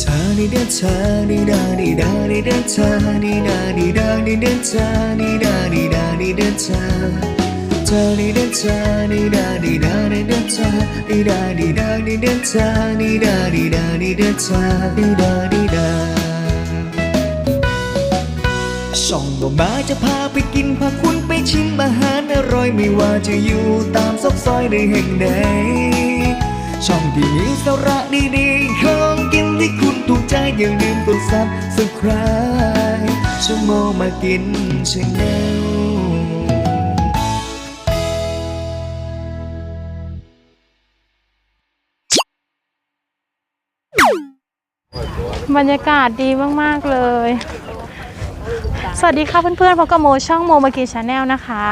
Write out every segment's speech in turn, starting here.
เธอดีเดเธอดีดาดีดาดีเดเธอดีดาดีดาดีเดเธอดีดาดีดาดีเดเธอเธอดีเดเธอดีดาดีดาดีเดเธอดีดาดีดาดีเดเธอดีดาดีดาดีเดเธอดีดาดีดาช่องบ่มาจะพาไปกินพาคุณไปชิมอาหารอร่อยไม่ว่าจะอยู่ตามซอกซอยในแห่งใดช่องที่มีสาระดีๆของกิน ที่คุณถูกใจอย่าลืมกดซับสไคร b e ช่องโมมากินชาแนลบรรยากาศดีมาก ๆ เลย สวัสดีค่ะเพื่อนๆพบกับโมช่องโมมากีชาแนลนะคะ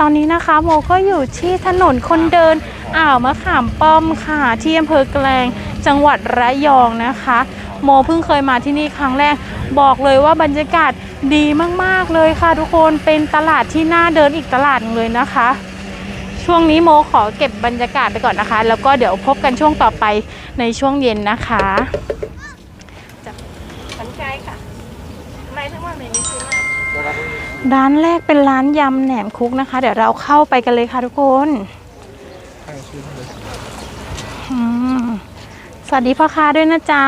ตอนนี้นะคะโมก็อยู่ที่ถนนคนเดิน อ่าวมะขามป้อมค่ะ ที่อำเภอแกลง จังหวัดระยองนะคะ โมเพิ่งเคยมาที่นี่ครั้งแรก บอกเลยว่าบรรยากาศดีมากๆเลยค่ะทุกคนเป็นตลาดที่น่าเดินอีกตลาดนึงเลยนะคะ ช่วงนี้โมขอเก็บบรรยากาศไปก่อนนะคะ แล้วก็เดี๋ยวพบกันช่วงต่อไปในช่วงเย็นนะคะสนใจค่ะทำไมทั้งวันไม่มีซื้อมาร้านแรกเป็นร้านยำแหนมคุกนะคะ เดี๋ยวเราเข้าไปกันเลยค่ะทุกคนอืม สวัสดีพ่อค้าด้วยนะจ๊ะ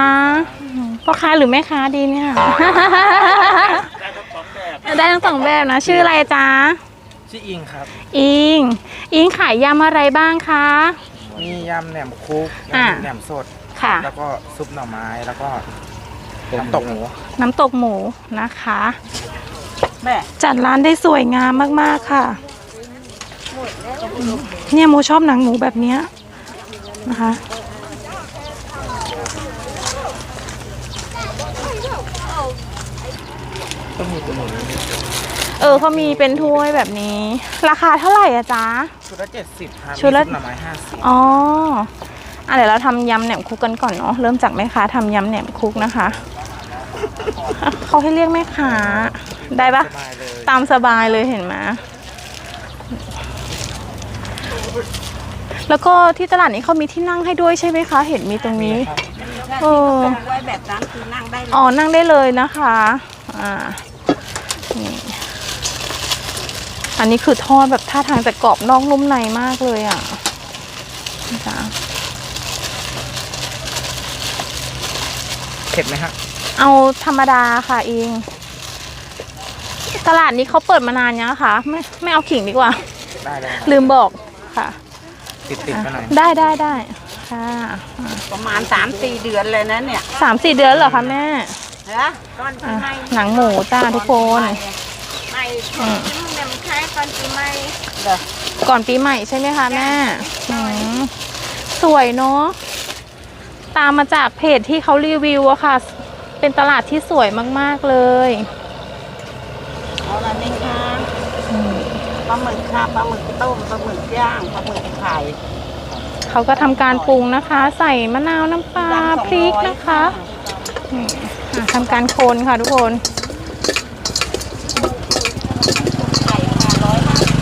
อืมพ่อค้าหรือแม่ค้าดีเนี่ยได้ทั้งสองแบบนะ ชื่ออะไรจ๊ะ ชื่ออิงครับ อิง อิงขายยำอะไรบ้างคะ มียำแหนมคุกอะยำแหนมสด ค่ะ แล้วก็ซุปหน่อไม้ แล้วก็น้ำตกหมู น้ำตกหมูนะคะ แม่ จัดร้านได้สวยงามมากๆค่ะ เนี่ยโมชอบหนังหมูแบบเนี้ยนะคะ ก็มีตัวหมูเออเขามีเป็นถ้วยแบบนี้ ราคาเท่าไหร่อะจ๊ะ ชุดละเจ็ดสิบครับชุดละ มีซุปหน่อไม้ห้าสิบอ๋ออะเดี๋ยวเราทำยำแหนมคุกกันก่อนเนาะเริ่มจากแม่ค้าทำยำแหนมคุกนะคะอะเขาให้เรียกแม่ค้าได้ปะ สบายเลยตามสบายเลยเห็นไหมแล้วก็ที่ตลาดนี้เขามีที่นั่งให้ด้วยใช่ไหมคะ เห็นมีตรงนี้ครับเออไว้แบบนั้นคือนั่งได้เลย อ๋อ นั่งได้เลยนะคะ อ่า นี่อันนี้คือทอดแบบท่าทางจะกรอบนอกนุ่มในมากเลยอะจ้ะเผ็ดไหมฮะเอาธรรมดาค่ะเองตลาดนี้เขาเปิดมานานยังคะไม่ไม่เอาขิงดีกว่า ได้เลยลืมบอกค่ะ ติดติดๆกันหน่อยได้ได้ได้ค่ะ ประมาณสามสี่เดือนเลยนะเนี่ยสามสี่เดือนเหรอคะแม่ นะก้อนปีอะใหม่หนังหมูจ้าทุกคนไม่ของจิ้มเนี่ยมันใช้ก้อนปีใหม่เด้อก่อนปีใหม่ใช่ไหมคะแม่อืมสวยเนาะตามมาจากเพจที่เขารีวิวอะค่ะ เป็นตลาดที่สวยมาก ๆ เลยเอาอะไรไหมคะปลาหมึกค่ะปลาหมึกต้มปลาหมึกย่างปลาหมึกไข่เขาก็ทำการปรุงนะคะ ใส่มะนาวน้ำปลาดำสองพริกร้อยนะคะนี่อะ ทำการคนค่ะทุกคนไข่ค่ะร้อยห้าสิบ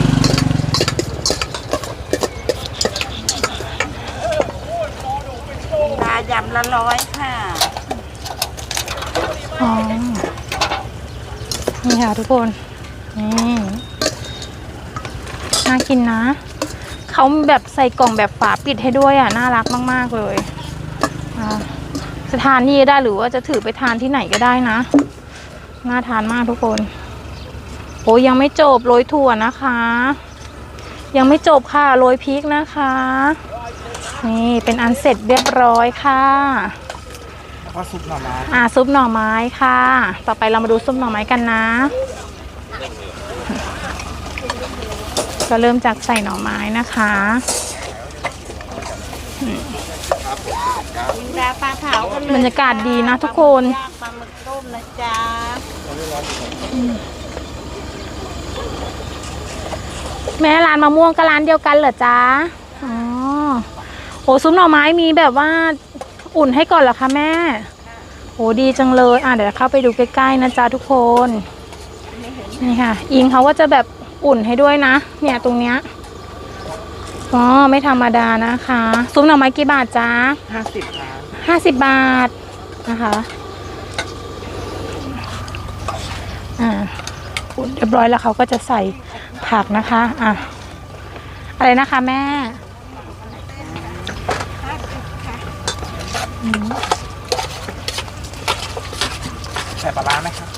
ปลายำละร้อยค่ะ อ๋อ นี่ค่ะทุกคน นี่น่ากินนะ เขาแบบใส่กล่องแบบฝาปิดให้ด้วยอะ น่ารักมาก ๆ เลยอะ จะทานนี่ได้หรือว่าจะถือไปทานที่ไหนก็ได้นะ น่าทานมากทุกคนโอ้ยังไม่จบโรยถั่วนะคะ ยังไม่จบค่ะโรยพริกนะคะ นี่เป็นอันเสร็จเรียบร้อยค่ะแล้วก็ซุปหน่อไม้อ่าซุปหน่อไม้ค่ะ ต่อไปเรามาดูซุปหน่อไม้กันนะ ก็เริ่มจากใส่หน่อไม้นะคะ ยิงดาปลาเผากันเลยบรรยากาศดีนะทุกคนย่างปลาหมึกต้มนะจ๊ะแม่ร้านมะม่วงกับร้านเดียวกันเหรอจ๊ะ อ๋อ โหซุปหน่อไม้มีแบบว่าอุ่นให้ก่อนเหรอคะแม่ โหดีจังเลย อะเดี๋ยวเข้าไปดูใกล้ๆนะจ๊ะทุกคน นี่ค่ะ อิงเขาก็จะแบบอุ่นให้ด้วยนะ เนี่ยตรงเนี้ย อ๋อไม่ธรรมดานะคะ ซุปหน่อไม้กี่บาทจ๊ะห้าสิบครับห้าสิบบาทนะคะอ่าอุ่นเรียบร้อยแล้วเขาก็จะใส่ผักนะคะอะอะไรนะคะแม่ใส่ปลาร้าไหมครับ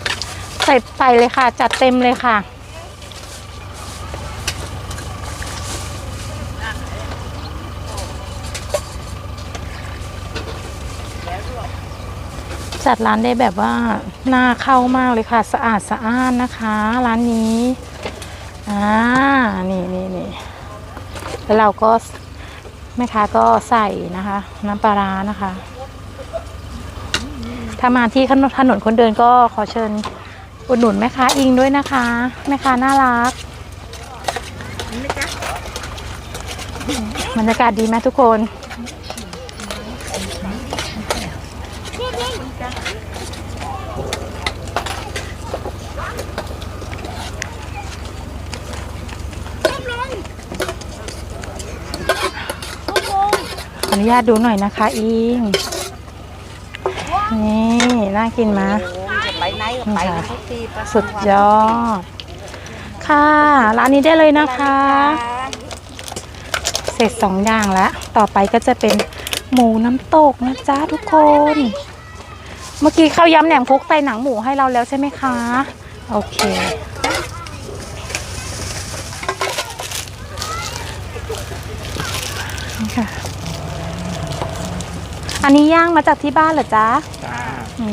ใส่ไปเลยค่ะ จัดเต็มเลยค่ะ จัดร้านได้แบบว่าน่าเข้ามากเลยค่ะ สะอาดสะอ้านนะคะ ร้านนี้อ่านี่นี่นี่แล้วเราก็แม่ค้าก็ใส่นะคะ น้ำปลาร้านะคะ ถ้ามาที่ถนนถนนคนเดินก็ขอเชิญอุดหนุนแม่ค้าอิงด้วยนะคะ แม่ค้าน่ารักบรรยากาศดีไหมทุกคน นุญาตดูหน่อยนะคะ อิง นี่ น่ากินมไปไหนก็ไปทุกทีประสุดยอด ค่ะ ร้านนี้ได้เลยนะคะ เสร็จสองอย่างแล้ว ต่อไปก็จะเป็นหมูน้ำตกนะจ๊ะทุกคน เมื่อกี้ข้าวยำแหนมคุกใส่หนังหมูให้เราแล้วใช่ไหมคะ โอเค นี่ค่ะ อันนี้ย่างมาจากที่บ้านเหรอจ๊ะจ้าอื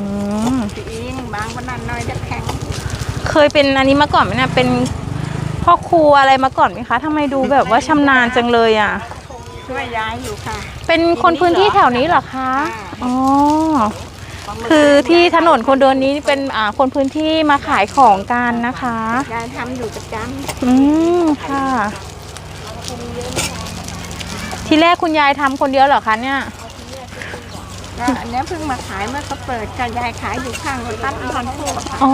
มพี่อิงบางวันนั้นน้อยจะแข็ง เคยเป็นอันนี้มาก่อนไหมเนะเป็นพ่อครัวอะไรมาก่อนไหมคะทำไมดูแบบว่าชำนาญจังเลยอะ ช่วยย้ายอยู่ค่ะเป็นคนพื้นที่แถวนี้เหรอคะค่ะอ๋อ คือที่ถนนคนเดินนี้เป็นอ่าคนพื้นที่มาขายของกันนะคะ ยายทำอยู่ประจอืมค่ะ ทีแรกคุณยายทำคนเดียวเหรอคะเนี่ยำ แล้วอันเนี้ยเพิ่งมาขายเมื่อเขาเปิดค่ะยายขายอยู่ข้างรถตัดอันทอนโคกค่ะอ๋อ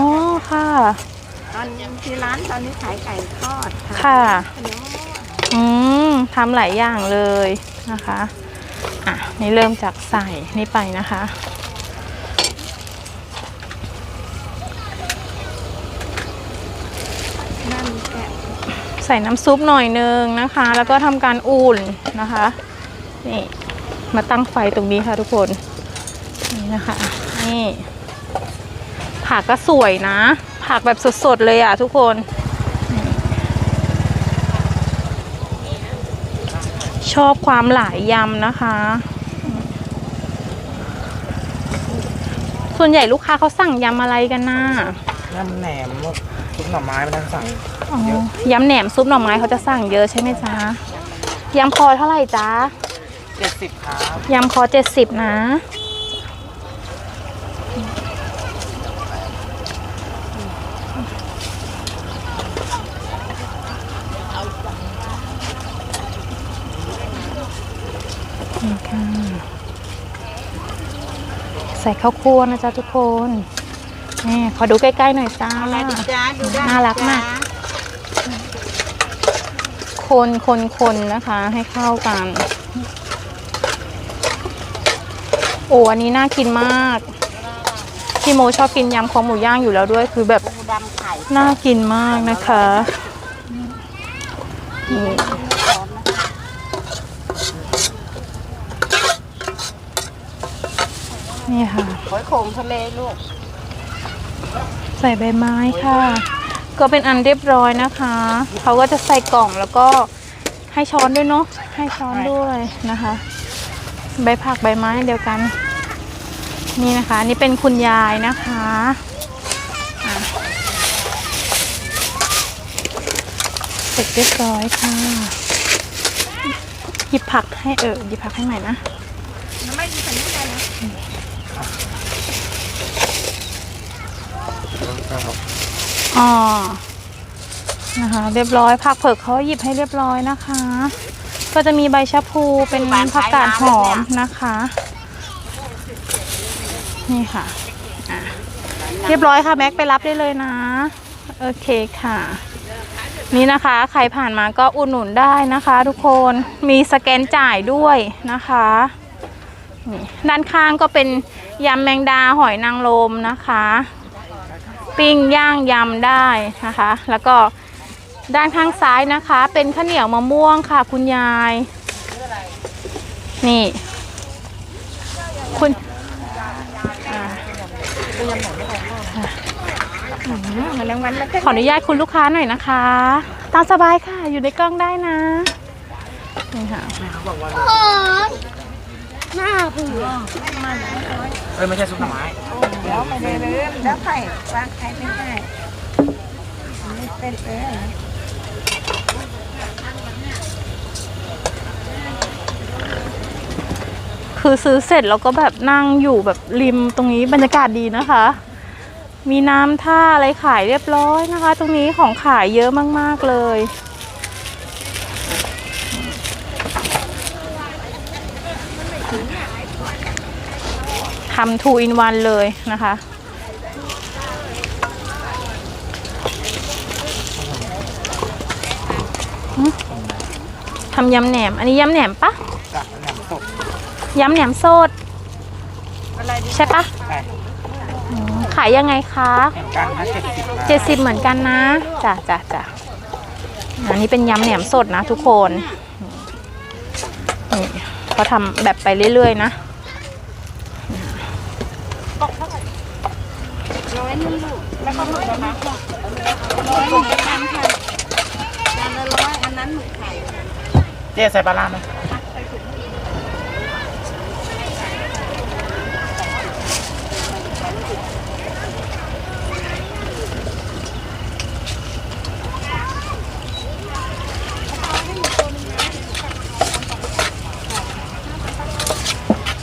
ค่ะ ตอนที่ร้านตอนนี้ขายไก่ทอดค่ะค่ะขนมอืมทำหลายอย่างเลยนะคะ อะ นี่เริ่มจากใส่นี่ไปนะคะ นั่นแกะใส่น้ำซุปหน่อยนึงนะคะ แล้วก็ทำการอุ่นนะคะ นี่ มาตั้งไฟตรงนี้ค่ะทุกคน นี่นะคะ นี่ ผักก็สวยนะ ผักแบบสดๆเลยอะทุกคนนี่ชอบความหลายยำนะคะ ส่วนใหญ่ลูกค้าเขาสั่งยำอะไรกันน่ะน้ำแหนมซุปหน่อไม้ไม่ต้องสั่งอ๋อยำแหนมซุปหน่อไม้เขาจะสั่งเยอะใช่ไหมจ๊ะยำคอเท่าไหร่จ๊ะเจ็ดสิบครับยำคอเจ็ดสิบนะ นี่ค่ะ ใส่ข้าวคั่วนะจ๊ะทุกคนนี่ขอดูใกล้ๆหน่อยจ้า อะไรดีจ้าดูได้น่ารักมาก คนคนคนนะคะ ให้เข้ากัน โอ้อันนี้น่ากินมาก พี่โมชอบกินยำคอหมูย่างอยู่แล้วด้วยคือแบบ ปูดำไข่น่ากินมากนะคะนี่ นี่ค่ะ หอยโขงทะเลลูก ใส่ใบไม้ค่ะ ก็เป็นอันเรียบร้อยนะคะ เขาก็จะใส่กล่องแล้วก็ให้ช้อนด้วยเนาะให้ช้อนด้วยนะคะ ใบผักใบไม้อันเดียวกัน นี่นะคะนี่เป็นคุณยายนะคะอะเสร็จเรียบร้อยค่ะ หยิบผักให้เออหยิบผักให้ใหม่นะ ไม่ดีสันนิษฐานนะ อ๋อนะคะ เรียบร้อยผักเผือกเขาหยิบให้เรียบร้อยนะคะ ก็จะมีใบชะพูเป็นผักกาดหอมนะคะ นี่ค่ะเรียบร้อยค่ะแม็กไปรับได้เลยนะ โอเคค่ะ นี่นะคะใครผ่านมาก็อุดหนุนได้นะคะ ทุกคนมีสแกนจ่ายด้วยนะคะด้านข้างก็เป็นยำแมงดาหอยนางรมนะคะ ปิ้งย่างยำได้นะคะ แล้วก็ด้านข้างซ้ายนะคะ เป็นข้าวเหนียวมะม่วงค่ะ คุณยาย นี่ คุณขออนุญาตคุณลูกค้าหน่อยนะคะ ตามสบายค่ะ อยู่ในกล้องได้นะนี่ค่ะ หน้าเผือเอ้ยไม่ใช่ซุปหน่อไม้แล้วไม่ได้เลยแล้วไข่วางไข่ไม่ได้ไม่เป็นเออคือซื้อเสร็จแล้วก็แบบนั่งอยู่แบบริมตรงนี้บรรยากาศดีนะคะ มีน้ำท่าอะไรขายเรียบร้อยนะคะ ตรงนี้ของขายเยอะมากๆเลย ทำทูอินวันเลยนะคะ ทำยำแหนม อันนี้ยำแหนมปะจากแหนมสดยำแหนมสดใช่ปะใช่อืมขายยังไงคะเหมือนกันนะเจ็ดสิบเจ็ดสิบเหมือนกันนะจ้ะจ้ะจ้ะอันนี้เป็นยำแหนมสดนะทุกคนนี่เขาทำแบบไปเรื่อยๆนะ ร้อยหนึงลูกแล้วก็หมึกนะคะร้อยหมึกกันค่ะจานละร้อยอันนั้นหมึกไข่เจ๊ใส่ปลาร้าไหม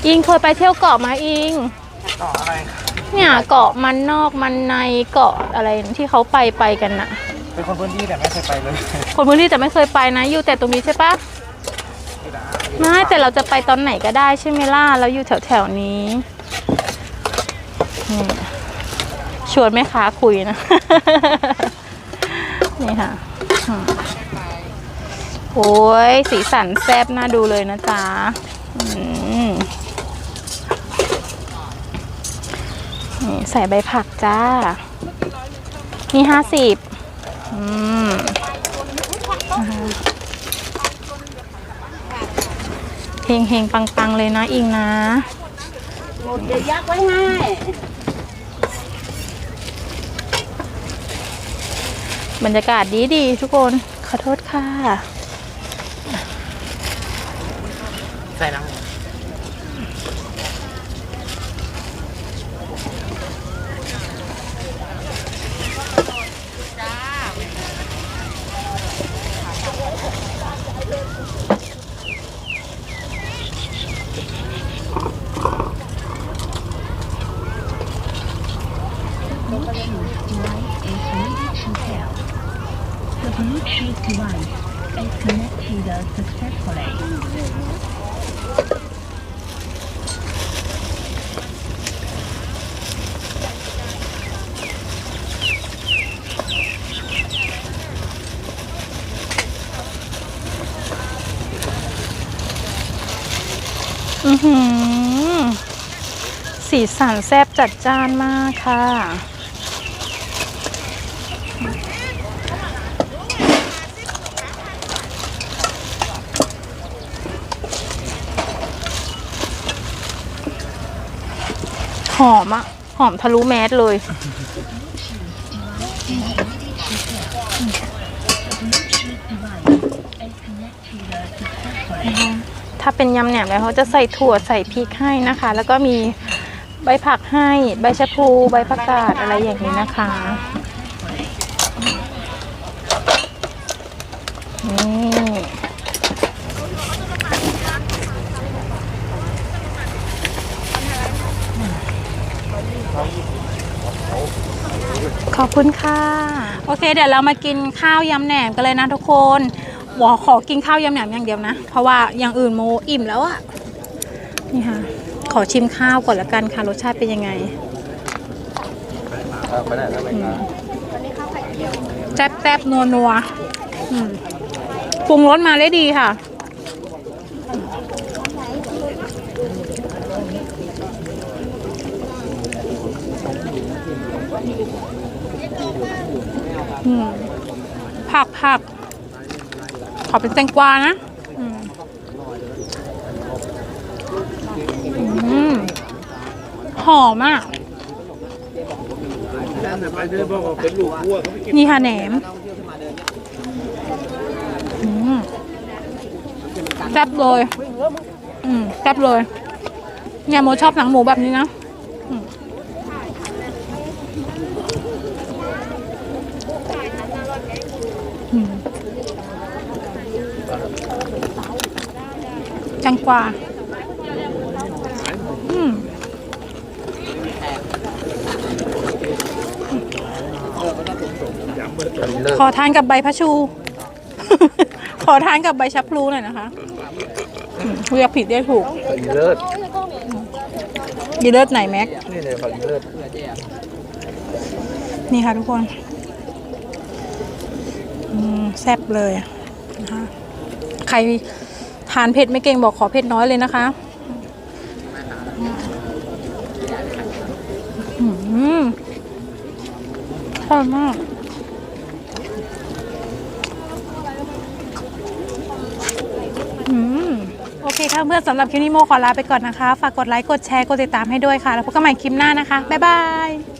อิงเคยไปเที่ยวเกาะมาอิง ต่ออะไรเนี่ยเกาะมันนอกมันในเกาะอะไรที่เขาไปไปกันนะเป็นคนพื้นที่แต่ไม่เคยไปเลยคนพื้นที่แต่ไม่เคยไปนะ อยู่แต่ตรงนี้ใช่ปะไม่แต่เราจะไปตอนไหนก็ได้ใช่ไหมล่ะเราอยู่แถวแถวๆนี้นี่ชวนแม่ค้าคุยนะ นี่ค่ะอืมโอ้ยสีสันแซ่บน่าดูเลยนะจ๊ะอืม นี่ใส่ใบผักจ้า นี่ห้าสิบอืมเฮงเฮงปังปังเลยนะอิงนะ หมดเดี๋ยวยักไว้ให้บรรยากาศดีดีทุกคน ขอโทษค่ะ สีสันแซ่บจัดจ้านมากค่ะ หอมอะหอมทะลุแมสเลย ถ้าเป็นยำแหนมแล้วเขาจะใส่ถั่วใส่พริกให้นะคะ แล้วก็มีใบผักให้ใบชะพูใบผักกาดอะไรอย่างนี้นะคะนี่ คุณค่ะ โอเค เดี๋ยวเรามากินข้าวยำแหนมกันเลยนะทุกคนหวอขอกินข้าวยำแหนมอย่างเดียวนะ เพราะว่าอย่างอื่นโมอิ่มแล้วอะนี่ค่ะ ขอชิมข้าวก่อนละกันค่ะรสชาติเป็นยังไงแซ่บแซ่บนัวนัวๆอืมปรุงรสมาได้ดีค่ะ ผักผัก ขอเป็นแตงกวานะหอมอะ นี่ค่ะแหนมอืมแซ่บเลย อืมแซ่บเลย เนี่ยโมชอบหนังหมูแบบนี้นะอืมอืม จังกว่าอืมขอทานกับใบพะชู ขอทานกับใบชะพลูหน่อยนะคะอืมเรียกผิดเรียกถูกเลิศยีเลิศไหนแม็ก นี่เลยขอเลิศนี่ค่ะทุกคนอืมแซ่บเลยนะคะใคร ทานเผ็ดไม่เก่งบอกขอเผ็ดน้อยเลยนะคะอืมชอบมากอืมโอเคค่ะเพื่อนสำหรับคลิปนี้โมขอลาไปก่อนนะคะ ฝากกดไลค์ กดแชร์ กดติดตามให้ด้วยค่ะ แล้วพบกันใหม่คลิปหน้านะคะ บ๊ายบาย